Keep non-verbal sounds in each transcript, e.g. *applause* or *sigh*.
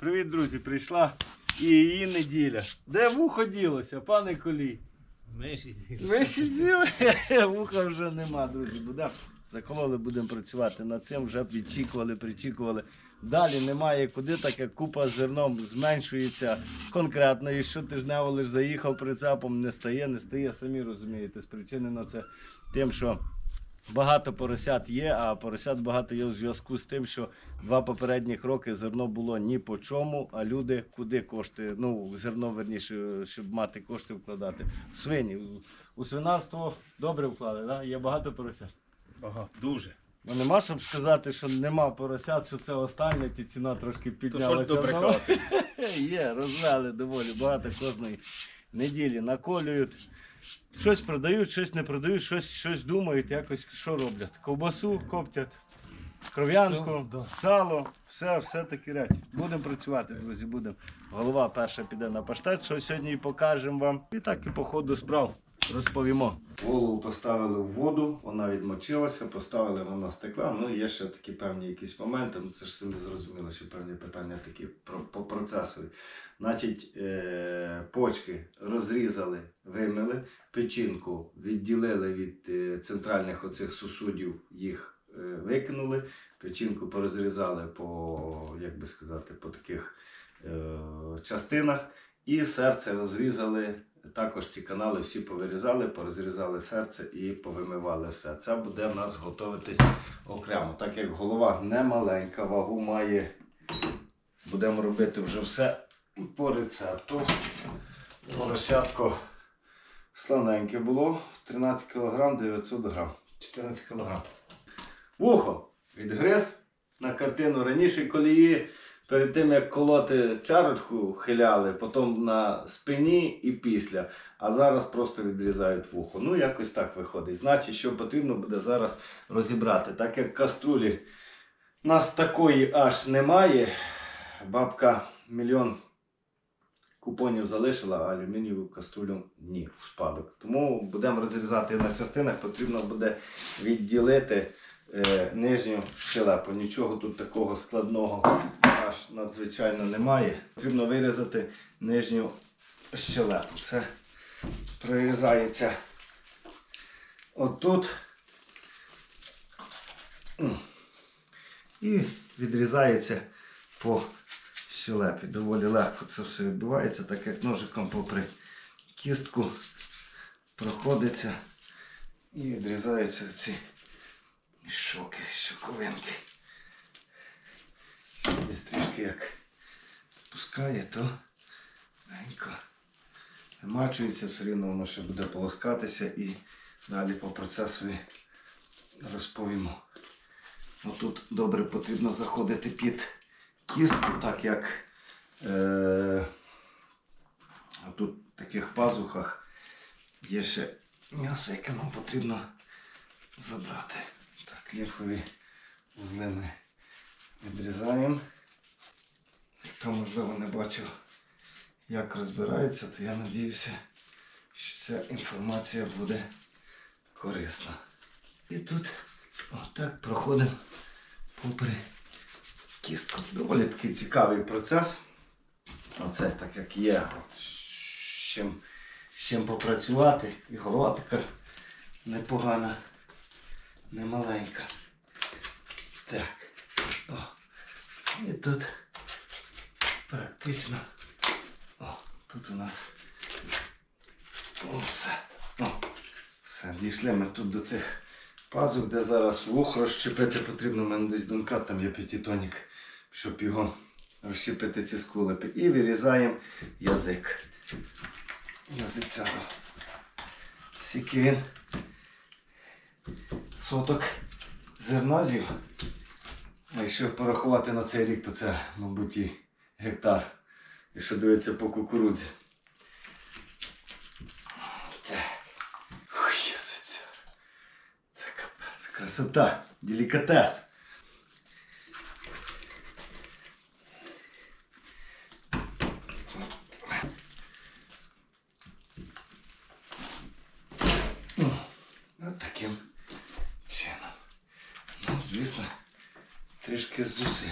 Привіт, друзі! Прийшла і її неділя. Де вухо ділося, пане Колій? Миші з'їли. Ще з'їли? *laughs* Вуха вже нема, друзі. Будемо закололи, будемо працювати над цим, вже відчікували, причікували. Далі немає куди, так як купа з зерном зменшується конкретно. І щотижнево лиш заїхав прицепом, не стає, не стає. Самі розумієте, спричинено це тим, що багато поросят є, а поросят багато є у зв'язку з тим, що два попередніх роки зерно було ні по чому, а люди куди кошти, ну, зерно верніше, щоб мати кошти вкладати. В свині. У- свинарство добре вклади, да? є багато поросят. Ага, дуже. Ну нема, щоб сказати, що нема поросят, що це останнє, ті ціна трошки То піднялася. що ж добре. *laughs* Є, розвели доволі багато кожної неділі. Наколюють. Щось продають, щось не продають, щось, щось думають, якось що роблять. Ковбасу коптять, кров'янку, сало, все, все такі речі. Будемо працювати, друзі, будемо. Голова перша піде на паштет, що сьогодні і покажемо вам. І так і по ходу справ розповімо. Голову поставили в воду, вона відмочилася, поставили вона стекла. Ну, є ще такі певні якісь моменти. Ну це ж самі зрозуміло, що певні питання такі по процесові. Значить, е, почки розрізали, вимили, печінку відділили від е, центральних оцих сусудів, їх е, викинули, печінку порозрізали по, як би сказати, по таких частинах. І серце розрізали. Також ці канали всі повирізали, порозрізали серце і повимивали все. Це буде в нас готуватись окремо. Так як голова не маленька, вагу має. Будемо робити вже все по рецепту. Поросятко славненьке було. 13 кг 900 грам. 14 кг. Вухо відгриз на картину раніше колії. Перед тим як колоти чарочку хиляли, потім на спині і після. А зараз просто відрізають вухо. Ну, якось так виходить. Значить, що потрібно буде зараз розібрати. Так як каструлі у нас такої аж немає. Бабка мільйон купонів залишила, а алюмінієву каструлю ні, в спадок. Тому будемо розрізати на частинах, потрібно буде відділити е, нижню щелепу. Нічого тут такого складного аж надзвичайно немає. Потрібно вирізати нижню щелепу. Це прорізається отут. І відрізається по щелепі. Доволі легко це все відбувається, так як ножиком попри кістку проходиться і відрізаються ці шоки, щоковинки. Десь трішки як пускає, то легенько вимачується, все рівно воно ще буде полоскатися і далі по процесові розповімо. Отут добре потрібно заходити під кістку, так як е, тут в таких пазухах є ще м'ясо, яке нам потрібно забрати. Так, лімфові вузли ми відрізаємо. Хто можливо не бачив, як розбирається, то я сподіваюся, що ця інформація буде корисна. І тут отак проходимо попри кістку. Доволі такий цікавий процес. Оце так як є. От, з чим, з чим попрацювати. І голова така непогана, немаленька. Так. Тут практично. О, тут у нас все. О, все, дійшли ми тут до цих пазух, де зараз вух розщепити потрібно. У мене десь донкрат, там є п'ятитонік, щоб його розщепити ці скулепи. І вирізаємо язик. Язицяро. Скільки він соток зерна з'їв. А якщо порахувати на цей рік, то це, мабуть, і гектар. Якщо дивиться по кукурудзі. Так. Ой, язиця. Це капець. Красота. Делікатес. От таким чином. Ну, звісно, трішки зусиль.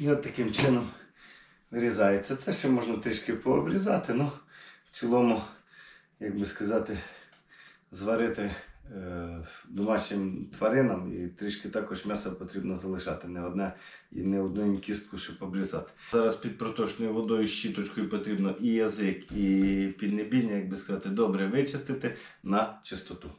І от таким чином вирізається. Це ще можна трішки пообрізати, ну в цілому, як би сказати, зварити е, домашнім тваринам і трішки також м'яса потрібно залишати. Не одне і не одну кістку, щоб обрізати. Зараз під проточною водою щіточкою потрібно і язик, і піднебіння, як би сказати, добре вичистити на чистоту.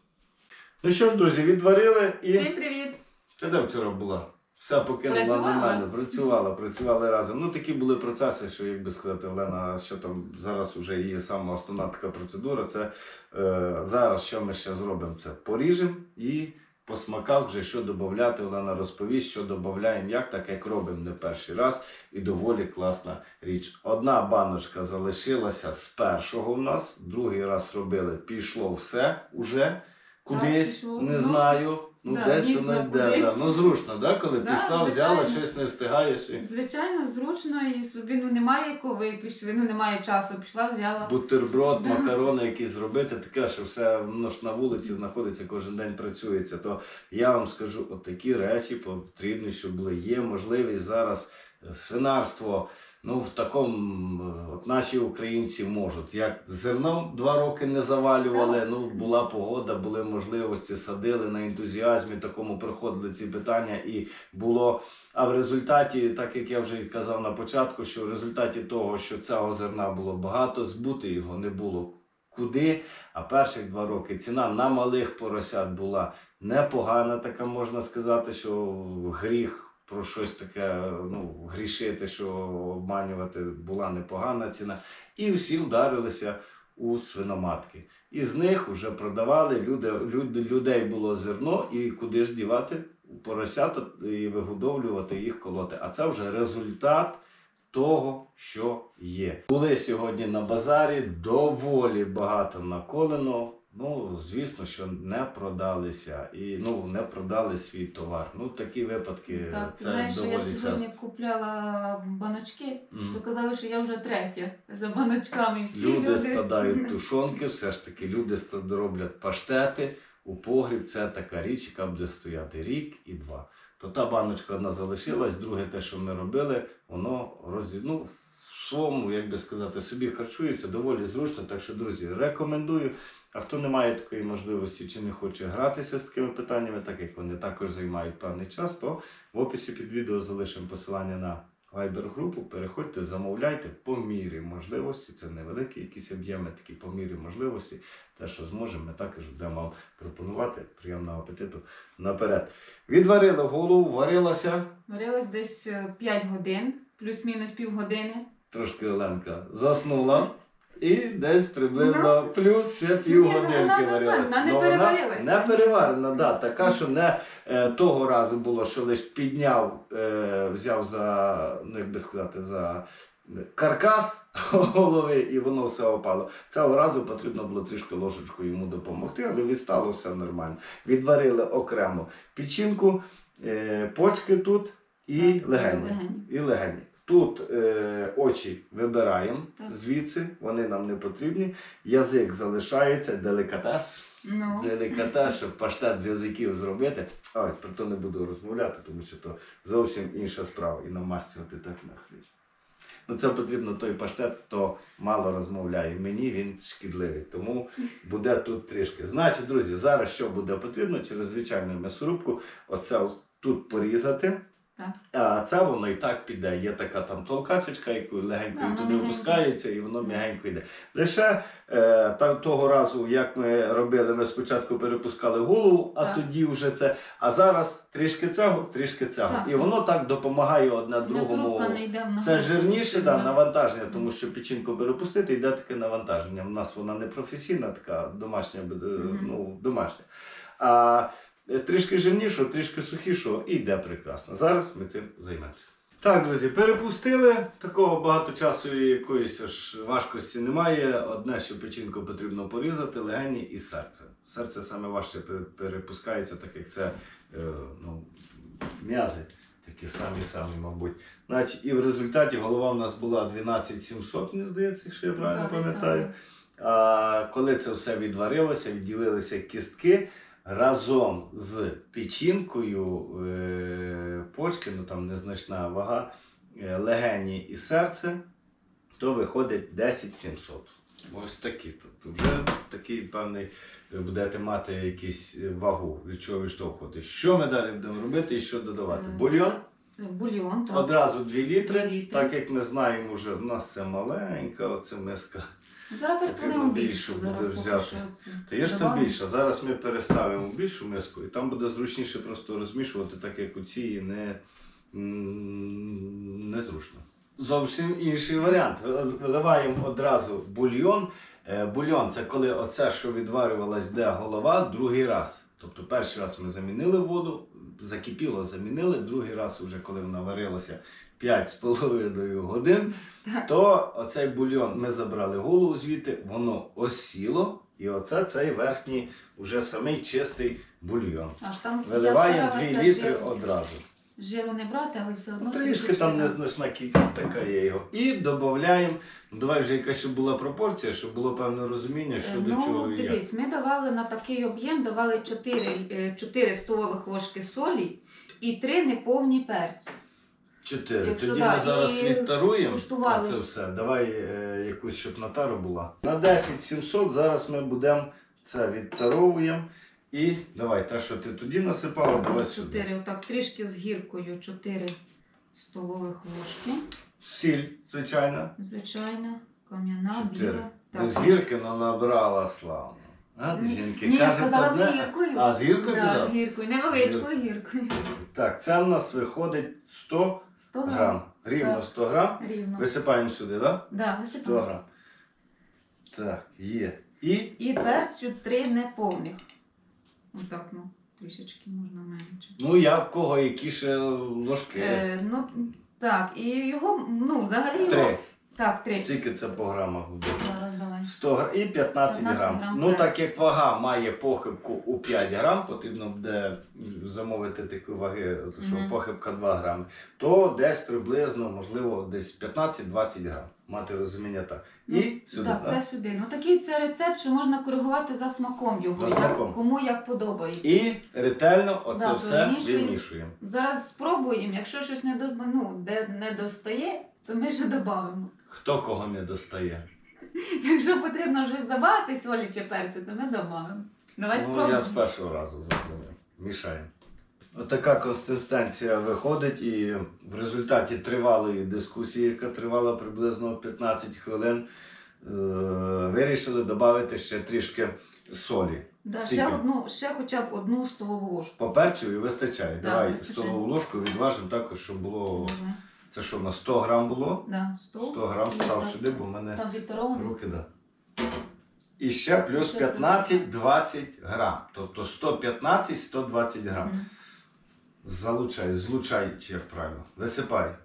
Ну що ж, друзі, відварили і. Всім привіт! Ти де вчора була? Все покинула Працювала. нормально, працювала, працювали разом. Ну такі були процеси, що як би сказати, Олена, що там зараз вже є сама основна така процедура. Це е, зараз що ми ще зробимо? Це поріжемо і по смаках вже що додати. Олена розповість, що додаємо, як так як робимо не перший раз. І доволі класна річ. Одна баночка залишилася з першого в нас, другий раз робили, пішло все уже. Кудись, пішло. не Ну, знаю. Ну, да, десь воно йде. Да. Ну зручно, да? коли Да, пішла, взяла, щось не встигаєш. І... Звичайно, зручно і собі ну немає коли пішли, ну немає часу. Пішла, взяла. Бутерброд, Да. макарони якісь зробити, таке, що все воно ж на вулиці знаходиться, кожен день працюється. То я вам скажу, от такі речі потрібні, щоб були. Є можливість зараз свинарство. Ну, в такому е, от наші українці можуть. Як зерном два роки не завалювали, Так. ну була погода, були можливості, садили на ентузіазмі, такому приходили ці питання і було. А в результаті, так як я вже казав на початку, що в результаті того, що цього зерна було багато, збути його не було куди. А перших два роки ціна на малих поросят була непогана, така можна сказати, що гріх про щось таке ну, грішити, що обманювати була непогана ціна. І всі вдарилися у свиноматки. І з них вже продавали, люди, люди, людей було зерно, і куди ж дівати поросята і вигодовлювати їх колоти. А це вже результат того, що є. Були сьогодні на базарі доволі багато наколено. Ну, звісно, що не продалися і ну не продали свій товар. Ну такі випадки Так, це знаєш, що я доволі сьогодні часто. купляла баночки, Мгм. то казали, що я вже третя за баночками. Всі Люди, люди складають *laughs* тушонки, все ж таки люди роблять паштети у погріб. Це така річ, яка буде стояти рік і два. То та баночка одна залишилась, друге, те, що ми робили, воно розі... ну, своєму, як би сказати, собі харчується доволі зручно. Так що, друзі, рекомендую. А хто не має такої можливості чи не хоче гратися з такими питаннями, так як вони також займають певний час, то в описі під відео залишимо посилання на Viber групу. Переходьте, замовляйте по мірі можливості. Це невеликі якісь об'єми, такі по мірі можливості. Те, що зможемо, ми також будемо вам пропонувати. Приємного апетиту наперед. Відварили голову, варилася. Варилась десь 5 годин, плюс-мінус півгодини. Трошки Оленка заснула. І десь приблизно плюс ще півгодинки ну, вона варилася. нормальна, не Ну, вона переварилася. Не переварена, да, така, що не е, того разу було, що лише підняв, е, взяв за, ну як би сказати, за каркас голови і воно все опало. Цього разу потрібно було трішки ложечкою йому допомогти, але відстало все нормально. Відварили окремо печінку, е, почки тут і легені. І легені. Тут е, очі вибираємо Так. звідси, вони нам не потрібні. Язик залишається, делікатес. Ну, Делікатес, щоб паштет з язиків зробити. Ой, про то не буду розмовляти, тому що то зовсім інша справа. І намастювати так на хліб. Ну, це потрібно той паштет, хто мало розмовляє. Мені він шкідливий. Тому буде тут трішки. Значить, друзі, зараз що буде потрібно через звичайну м'ясорубку, оце тут порізати. А це воно і так піде. Є така там толкачечка, яку легенько Да, туди опускається, і воно м'ягенько йде. Лише е, та, того разу, як ми робили, ми спочатку перепускали голову, а Так. тоді вже це. А зараз трішки цього, трішки цього. Так. І воно так допомагає одне другому. Це жирніше да, навантаження, тому що печінку перепустити, йде таке навантаження. У нас вона не професійна, така домашня, буде, Мгм. ну, домашня. А трішки жирнішого, трішки сухішого і йде прекрасно. Зараз ми цим займемося. Так, друзі, перепустили. Такого багато часу і якоїсь аж важкості немає. Одне, що печінку потрібно порізати, легені і серце. Серце саме важче перепускається, так як це е, ну, м'язи. Такі самі самі, мабуть. Значить, і в результаті голова в нас була 12700, мені здається, якщо я правильно пам'ятаю. А коли це все відварилося, відділилися кістки разом з печінкою, е, почки, ну там незначна вага, е, легені і серце, то виходить 10 700. Ось такі. Тобто вже такий певний ви будете мати якусь е, вагу, від чого відштовхувати. Що ми далі будемо робити і що додавати? Е, Бульйон. Бульйон, так. Одразу 2 літри, літри. так як ми знаємо, вже в нас це маленька оця миска. Зараз перекладемо більшу буде взяти. То є ж там більше. Зараз ми переставимо в більшу миску, і там буде зручніше просто розмішувати, так як у цій не, незручно. Зовсім інший варіант. Виливаємо одразу бульйон. Е, Бульйон це коли оце, що відварювалась, де голова, другий раз. Тобто перший раз ми замінили воду, закипіло, замінили, другий раз, уже коли вона варилася 5,5 годин, Так. то оцей бульйон ми забрали голову звідти, воно осіло, і оце цей верхній, уже самий чистий бульйон. А там Виливаємо 2 старалася літри жиру, одразу. жиру не брати, але все одно. Ну, трішки там незначна кількість така є його. І додаємо, ну давай вже якась щоб була пропорція, щоб було певне розуміння, що до чого Ну, дивись, ми давали на такий об'єм, давали 4, 4 столових ложки солі і 3 неповні перцю. Чотири. Якщо Тоді да, ми зараз і відтаруємо скуштували. це все. Давай е, якусь, щоб на тару була. На 10 700 зараз ми будемо це відтаровуємо. І давай, те, що ти тоді насипала, давай сюди. 4, отак, трішки з гіркою 4 столових ложки. Сіль, звичайно. Звичайна, кам'яна, Чотири. біла. Без гірки але набрала славно. А, жінки Ні, я кажуть, сказала одне. з гіркою. А, з гіркою да, з гіркою, невеличкою гіркою. Так, це в нас виходить 100 100 грам. грам. Рівно Так. 100 грам. Рівно. Висипаємо сюди, так? Да, 100 висипаємо. грам. Так, є. І І перцю 3 неповних. Отак, ну, трішечки можна менше. ну я в кого які ще ложки. Е, ну, так, і його, ну, взагалі його. Три. Так, 3. Скільки це по грамах буде? Зараз давай. 100 грам і 15, 15 грам. грам Ну так як вага має похибку у 5 грам, потрібно буде замовити таку ваги, що Мгм. похибка 2 грами, то десь приблизно, можливо, десь 15-20 грам. Мати розуміння так. І Ну, сюди. Так, да? це сюди. Ну такий це рецепт, що можна коригувати за смаком його. За як- кому як подобається. І ретельно оце Да, все вимішуємо. вимішуємо. Зараз спробуємо. Якщо щось не до ну, де не достає, то ми ще додамо. Хто кого не достає? Якщо потрібно щось додати, солі чи перцю, то ми додамо. Давай Ну, я з першого разу зрозумів. Мішаємо. Отака консистенція виходить, і в результаті тривалої дискусії, яка тривала приблизно 15 хвилин, е- вирішили додати ще трішки солі. Да, ще одну, ще хоча б одну столову ложку. По перцю і вистачає. Да, Давай вистачає. столову ложку відважимо також, щоб було. Давай. Це що, на 100 грам було? Да, 100. 100 грам став сюди, бо в мене Там руки да. І ще плюс 15-20 грам. Тобто 115-120 грам. Залучай, злучай, чи як правильно. Висипай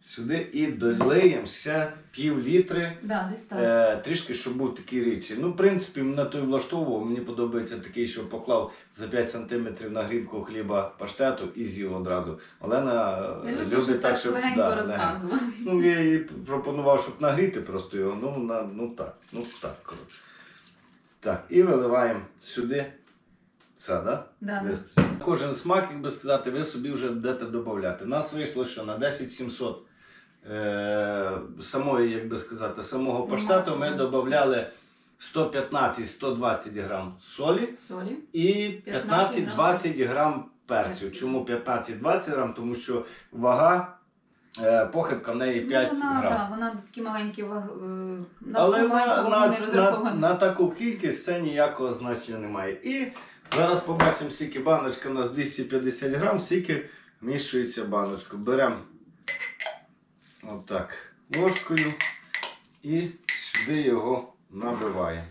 сюди і долиємо ще пів літри. Да, десь так. Е, трішки, щоб був такий рідший. Ну, в принципі, на той влаштовував. Мені подобається такий, що поклав за 5 см на грінку хліба паштету і з'їв одразу. Олена Я е, люблю, любить так, так щоб легенько да, легенько. Ну, я їй пропонував, щоб нагріти просто його. Ну, на, ну так, ну так, коротше. Так, і виливаємо сюди. Це. Да? Да, да. Кожен смак, як би сказати, ви собі вже будете додати. Нас вийшло, що на 10 700 е, самої, як би сказати, самого паштету Маси, ми да. додавали 115-120 грам солі Солі. і 15 15-20 грам перцю. Чому 15-20 грам? Тому що вага, е, похибка в неї 5 ну, вона, грам. Да, вона такі маленькі ваг... е, на Але на, на, на, на таку кількість це ніякого значення немає. І зараз побачимо, скільки баночка у нас 250 грам, скільки вміщується баночку. Беремо отак ложкою і сюди його набиваємо.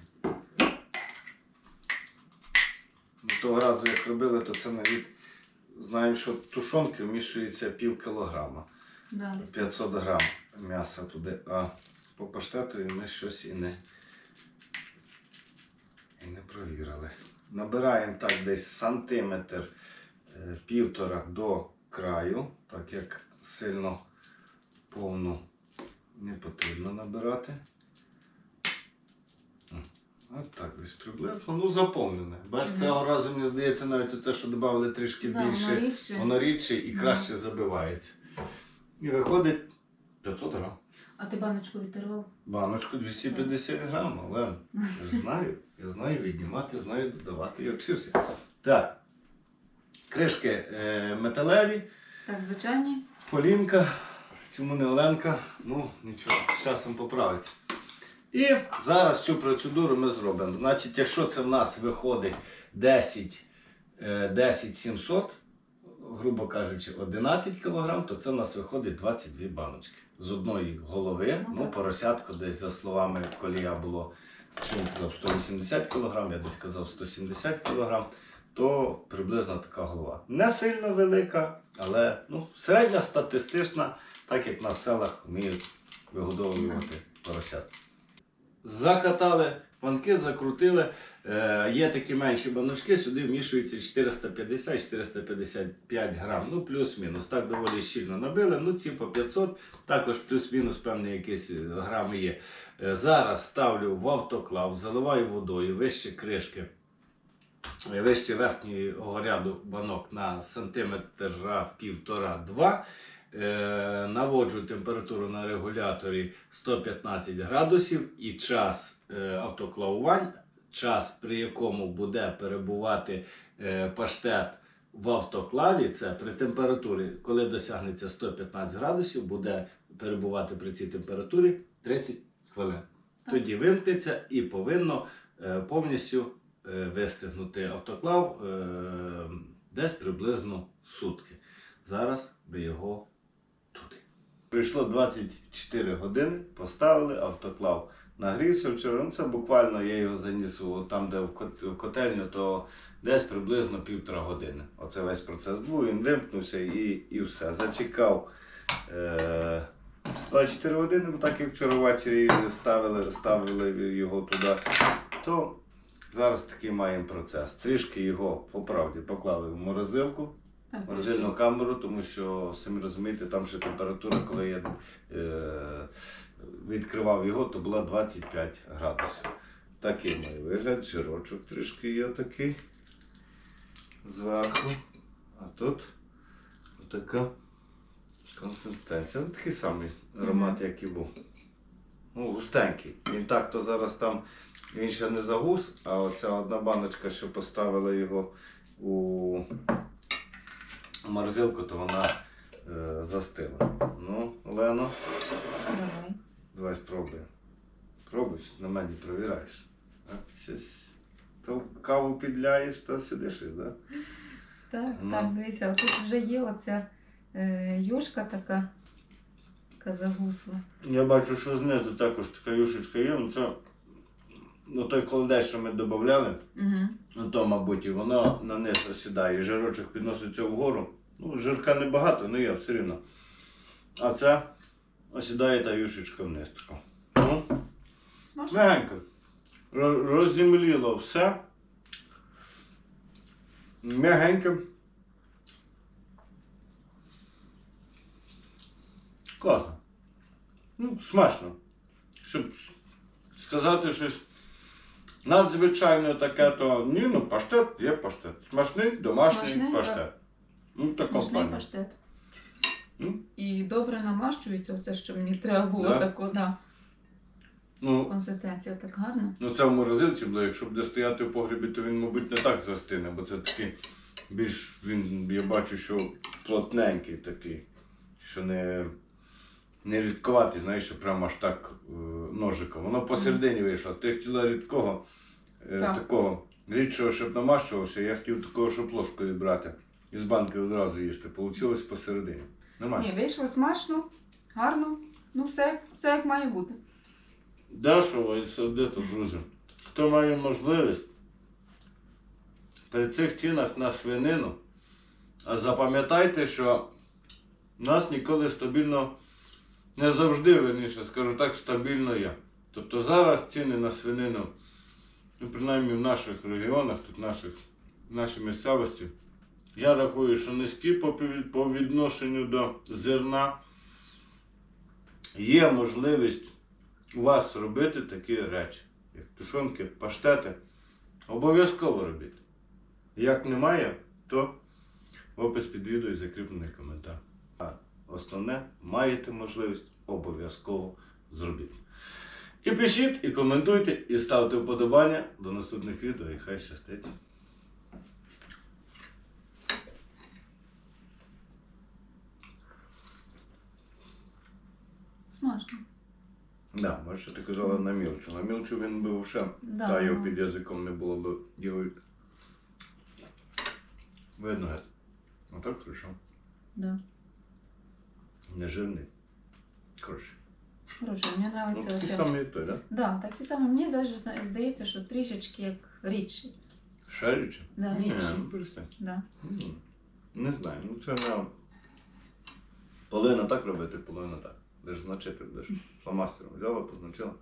Того разу, як робили, то це навіть знаємо, що тушонки вміщується пів кілограма. Да, 500 грам м'яса туди, а по паштету ми щось і не, і не провірили. Набираємо так десь сантиметр е, півтора до краю, так як сильно повну не потрібно набирати. От так десь приблизно, ну заповнене. Бач, цього разу мені здається навіть це, що додали трішки Да, воно більше, рідше. воно рідше і краще забивається. І виходить 500 грам. А ти баночку відтирував? Баночку 250 грам, але я знаю, я знаю віднімати, знаю додавати, я вчився. Так. Кришки е, металеві, Так, звичайні. Полінка, чому не Оленка, ну нічого, з часом поправиться. І зараз цю процедуру ми зробимо. Значить, якщо це в нас виходить 10, е, 10 700, грубо кажучи, 11 кг, то це в нас виходить 22 баночки. З одної голови, Ну, ну, так. поросятко десь за словами колія було, казав 180 кг, я десь казав 170 кг, то приблизно така голова. Не сильно велика, але ну, середня статистична, так як на селах вміють вигодовувати поросят. Закатали банки, закрутили. Е, є такі менші баночки, сюди вмішується 450-455 грам. Ну, плюс-мінус. Так доволі щільно набили. Ну, ці по 500, також плюс-мінус певні якісь е, грами є. Е, зараз ставлю в автоклав, заливаю водою, вище кришки. е, Вище верхнього ряду банок на сантиметра півтора-два. Е, наводжу температуру на регуляторі 115 градусів і час е, автоклавувань, час при якому буде перебувати е, паштет в автоклаві, це при температурі, коли досягнеться 115 градусів, буде перебувати при цій температурі 30 хвилин. Так. Тоді вимкнеться і повинно повністю вистигнути автоклав десь приблизно сутки. Зараз ви його. Прийшло 24 години, поставили автоклав. Нагрівся вчора. Ну, це буквально я його заніс там, де в котельню, то десь приблизно півтора години. Оце весь процес був, він вимкнувся і, і все. Зачекав е, 24 години, бо так як вчора ввечері ставили, ставили його туди, то зараз такий маємо процес. Трішки його по правді поклали в морозилку морозильну камеру, тому що самі розумієте, там ще температура, коли я е, відкривав його, то була 25 градусів. Такий має вигляд, жирочок трішки є такий зверху. А тут така консистенція. Ну, такий самий аромат, як і був. Ну, густенький. Він так то зараз там він ще не загус, а оця одна баночка, що поставила його у морозилку, то вона е, застила. Ну, Олено, Давай. давай спробуй. Пробуй, що на мене провіраєш. А, щось то каву підляєш, то сюди щось, да? Так, Ну. так, дивися, тут вже є оця е, юшка така, яка загусла. Я бачу, що знизу також така юшечка є, ну це ну, той холодець, що ми додавали, Угу. ну то, мабуть, і воно на низ осідає, і жирочок підноситься вгору. Ну, жирка небагато, але є все рівно. А це осідає та юшечка вниз. Ну? Мягенько. Розземліло все. Мягенько. Класно. Ну, смачно. Щоб сказати щось надзвичайно таке, то ні, ну паштет є паштет. Смачний домашній Смачний, паштет. Ну, тако Смачний паштет. Ну. І добре намащується, оце, що мені треба було Да? таку, да. Ну, Консистенція так гарна. Ну, це в морозилці було. Якщо буде стояти в погребі, то він, мабуть, не так застине, бо це такий більш він, я бачу, що плотненький такий, що не, не рідковатий, знаєш, що прямо аж так е, ножиком. Воно посередині вийшло. Ти хотіла рідкого, е, Так. такого рідшого, щоб намащувався, я хотів такого, щоб ложкою брати. І з банки одразу їсти. Получилось посередині. Нормально. Ні, вийшло смачно, гарно. Ну, все, все як має бути. Дешево і сердито, друзі. Хто має можливість при цих цінах на свинину, а запам'ятайте, що нас ніколи стабільно, не завжди верніше, скажу так, стабільно є. Тобто зараз ціни на свинину, ну, принаймні в наших регіонах, тут наших, в нашій місцевості, я рахую, що низькі по, відношенню до зерна. Є можливість у вас робити такі речі, як тушонки, паштети. Обов'язково робіть. Як немає, то в опис під відео і закріплений коментар. А основне, маєте можливість, обов'язково зробіть. І пишіть, і коментуйте, і ставте вподобання до наступних відео, і хай щастить. Смачно. Да, бачиш, ти казала на мілчу. На мілчу він би вже Да, та його ну. під язиком не було б його. Видно геть. Отак хорошо. Да. Не жирний. Хороший. Хороше, мені Ну, подобається. такий оце. самий той, да? Да, такі саме. Мені навіть здається, що трішечки як рідший. Шарічі? Да, Ні, рідший. ну перестань. Да. Не знаю. Ну це на половина так робити, половина так. Де ж значити, де ж фломастером взяла, позначила.